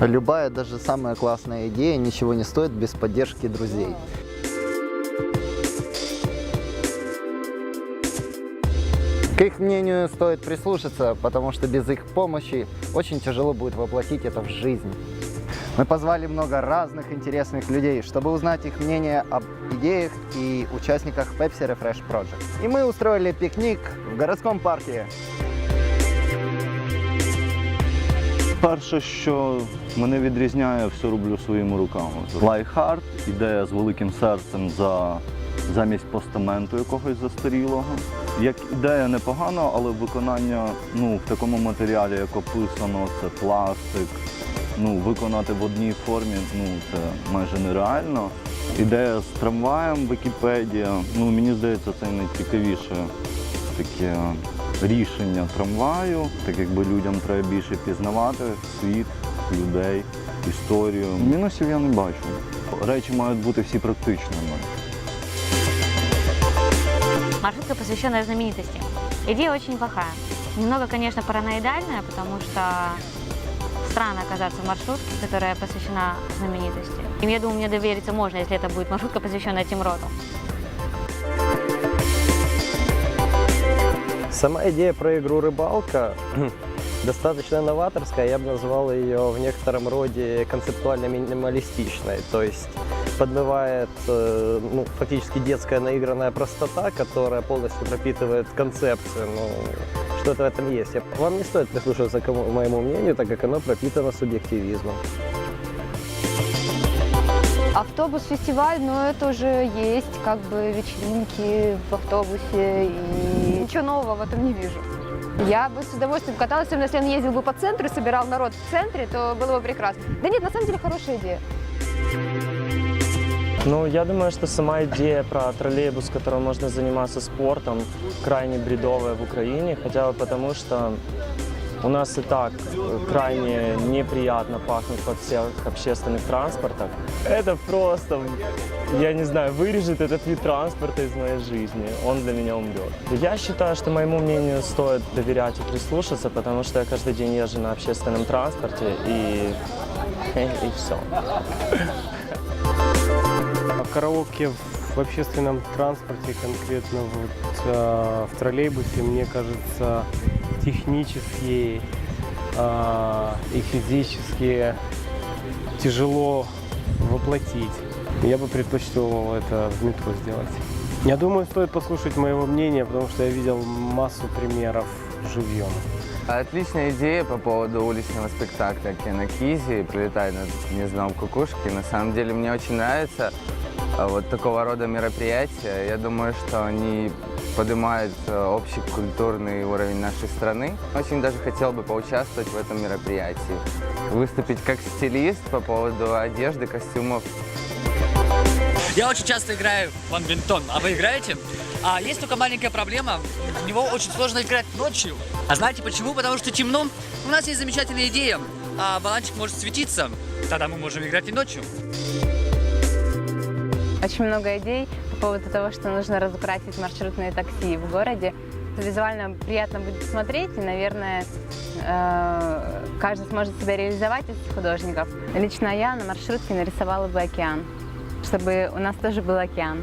Любая, даже самая классная идея ничего не стоит без поддержки друзей. К их мнению стоит прислушаться, потому что без их помощи очень тяжело будет воплотить это в жизнь. Мы позвали много разных интересных людей, чтобы узнать их мнение об идеях и участниках Pepsi Refresh Project. И мы устроили пикник в городском парке. Перше, що мене відрізняє, все роблю своїми руками. Hard, ідея з великим серцем за замість постаменту якогось застарілого. Як ідея непогана, але виконання ну, в такому матеріалі, як описано, це пластик. Ну, виконати в одній формі ну, це майже нереально. Ідея з трамваєм Вікіпедія. Ну, мені здається, це найцікавіше таке рішення трамваю, так якби людям треба більше пізнавати світ, людей, історію. Мінусів я не бачу. Речі мають бути всі практичними. Маршрутка, посвященная знаменитости. Идея очень плохая. Немного, конечно, параноидальная, потому что странно оказаться в маршрутке, которая посвящена знаменитости. И я думаю, мне довериться можно, если это будет маршрутка, посвященная Тим Сама идея про игру «Рыбалка» достаточно новаторская, я бы назвал ее в некотором роде концептуально-минималистичной. То есть подмывает э, ну, фактически детская наигранная простота, которая полностью пропитывает концепцию. Ну, что-то в этом есть. Вам не стоит прислушиваться к мо- моему мнению, так как оно пропитано субъективизмом. Автобус-фестиваль, но это уже есть как бы вечеринки в автобусе, и ничего нового в этом не вижу. Я бы с удовольствием каталась, особенно если он ездил бы по центру и собирал народ в центре, то было бы прекрасно. Да нет, на самом деле хорошая идея. Ну, я думаю, что сама идея про троллейбус, которым можно заниматься спортом, крайне бредовая в Украине, хотя бы потому, что у нас и так крайне неприятно пахнет во всех общественных транспортах. Это просто, я не знаю, вырежет этот вид транспорта из моей жизни. Он для меня умрет. Я считаю, что моему мнению стоит доверять и прислушаться, потому что я каждый день езжу на общественном транспорте и, и все. Караоке в- в общественном транспорте, конкретно вот э, в троллейбусе, мне кажется, технически э, и физически тяжело воплотить. Я бы предпочел это в метро сделать. Я думаю, стоит послушать моего мнения, потому что я видел массу примеров живьем. Отличная идея по поводу уличного спектакля Кинокизи. Прилетает над гнездом кукушки. На самом деле мне очень нравится вот такого рода мероприятия. Я думаю, что они поднимают э, общий культурный уровень нашей страны. Очень даже хотел бы поучаствовать в этом мероприятии. Выступить как стилист по поводу одежды, костюмов Я очень часто играю в бадминтон, а вы играете? А есть только маленькая проблема, в него очень сложно играть ночью. А знаете почему? Потому что темно. У нас есть замечательная идея, а баланчик может светиться, тогда мы можем играть и ночью. Очень много идей по поводу того, что нужно разукрасить маршрутные такси в городе. Визуально приятно будет смотреть, и, наверное, э, каждый сможет себя реализовать из художников. Лично я на маршрутке нарисовала бы океан, чтобы у нас тоже был океан.